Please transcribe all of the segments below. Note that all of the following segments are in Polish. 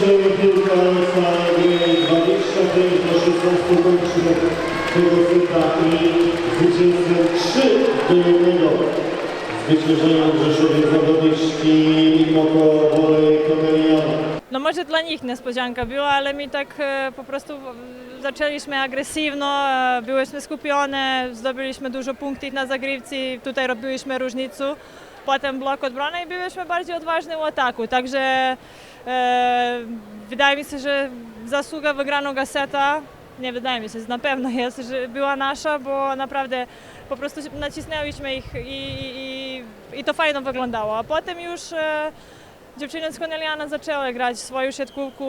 Kończy piłka Salwie 25 do 16 kończymy tego seta i zwycięstwem 3 do 1 zwyciężają Rzeszowie zawodniczki Moko Wolej Komeliana. No może dla nich niespodzianka była, ale my tak e, po prostu zaczęliśmy agresywno, e, byliśmy skupione, zdobyliśmy dużo punktów na zagrywce, tutaj robiliśmy różnicę. Potem blok obrony i byliśmy bardziej odważni w ataku, także e, wydaje mi się, że zasługa wygranego seta, nie wydaje mi się, na pewno jest, że była nasza, bo naprawdę po prostu nacisnęliśmy ich i, i, i to fajnie wyglądało. A potem już e, Dziewczyny z Corneliana zaczęły grać swoją siatkówkę,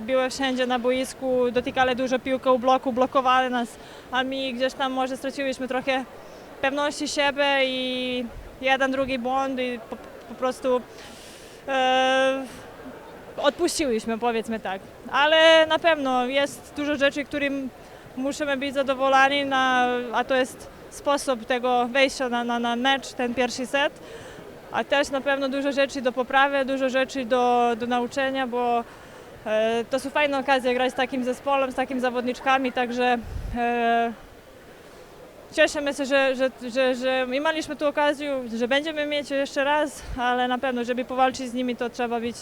były wszędzie na boisku, dotykali dużo piłkę u bloku, blokowali nas, a my gdzieś tam może straciliśmy trochę pewności siebie i jeden, drugi błąd i po, po prostu e, odpuściliśmy, powiedzmy tak. Ale na pewno jest dużo rzeczy, którym musimy być zadowoleni, na, a to jest sposób tego wejścia na, na, na mecz, ten pierwszy set a też na pewno dużo rzeczy do poprawy, dużo rzeczy do, do nauczenia, bo e, to są fajne okazje grać z takim zespołem, z takimi zawodniczkami, także e, cieszymy się, że, że, że, że mieliśmy tu okazję, że będziemy mieć jeszcze raz, ale na pewno, żeby powalczyć z nimi, to trzeba być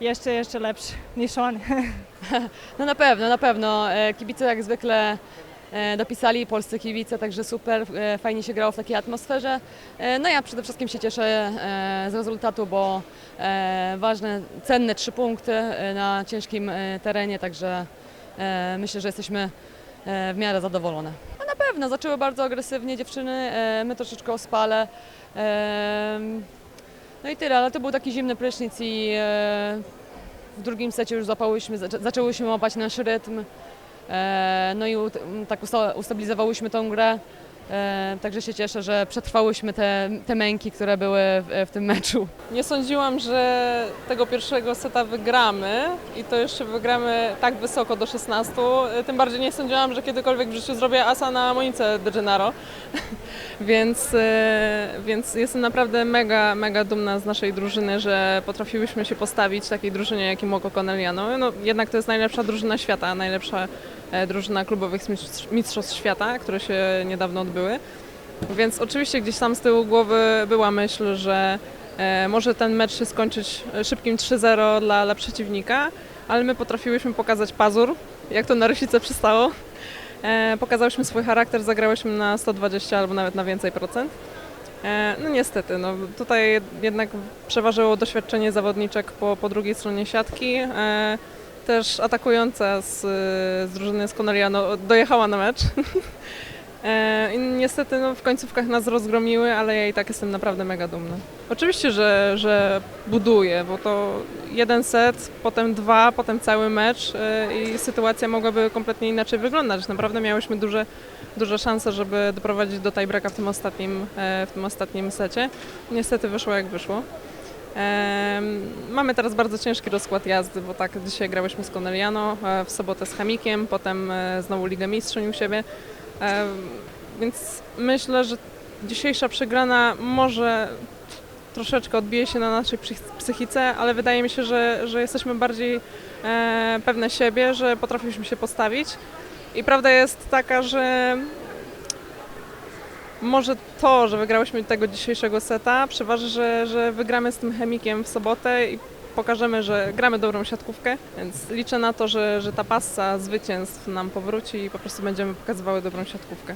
jeszcze, jeszcze lepszy niż oni. No na pewno, na pewno. E, Kibice jak zwykle e, dopisali, polscy kibice, także super, e, fajnie się grało w takiej atmosferze. No ja przede wszystkim się cieszę z rezultatu, bo ważne, cenne trzy punkty na ciężkim terenie, także myślę, że jesteśmy w miarę zadowolone. Zaczęły bardzo agresywnie dziewczyny, e, my troszeczkę ospale. E, No i tyle, ale to był taki zimny prysznic i e, w drugim secie już złapałyśmy, zaczę- zaczęłyśmy łapać nasz rytm. No i tak usta- ustabilizowałyśmy tą grę. E, także się cieszę, że przetrwałyśmy te, te męki, które były w, w tym meczu. Nie sądziłam, że tego pierwszego seta wygramy i to jeszcze wygramy tak wysoko do 16. Tym bardziej nie sądziłam, że kiedykolwiek w życiu zrobię asa na Monice De Gennaro. Więc, e, więc jestem naprawdę mega, mega dumna z naszej drużyny, że potrafiłyśmy się postawić takiej drużynie jak Moko Corneliano. No, jednak to jest najlepsza drużyna świata, najlepsza e, drużyna klubowych mistrz- mistrzostw świata, które się niedawno odbyły. Więc oczywiście gdzieś tam z tyłu głowy była myśl, że e, może ten mecz się skończyć szybkim 3-0 dla, dla przeciwnika, ale my potrafiłyśmy pokazać pazur, jak to na rysice przystało. E, pokazałyśmy swój charakter, zagrałyśmy na 120 albo nawet na więcej procent. E, no niestety, no, tutaj jednak przeważyło doświadczenie zawodniczek po, po drugiej stronie siatki. E, też atakująca z, z drużyny z Corneliano dojechała na mecz. E, I niestety no, w końcówkach nas rozgromiły, ale ja i tak jestem naprawdę mega dumna. Oczywiście, że, że buduję, bo to jeden set, potem dwa, potem cały mecz e, i sytuacja mogłaby kompletnie inaczej wyglądać. Naprawdę miałyśmy duże, duże szanse, żeby doprowadzić do tiebreaka w tym ostatnim, e, w tym ostatnim secie. Niestety wyszło jak wyszło. Mamy teraz bardzo ciężki rozkład jazdy, bo tak dzisiaj grałyśmy z Corneliano, e, w sobotę z Chamikiem, potem znowu Ligę Mistrzyń u siebie. Więc myślę, że dzisiejsza przegrana może troszeczkę odbije się na naszej psych- psychice, ale wydaje mi się, że, że jesteśmy bardziej e, pewne siebie, że potrafiliśmy się postawić. I prawda jest taka, że może to, że wygrałyśmy tego dzisiejszego seta, przeważy, że, że wygramy z tym chemikiem w sobotę i pokażemy, że gramy dobrą siatkówkę, więc liczę na to, że, że ta passa zwycięstw nam powróci i po prostu będziemy pokazywały dobrą siatkówkę.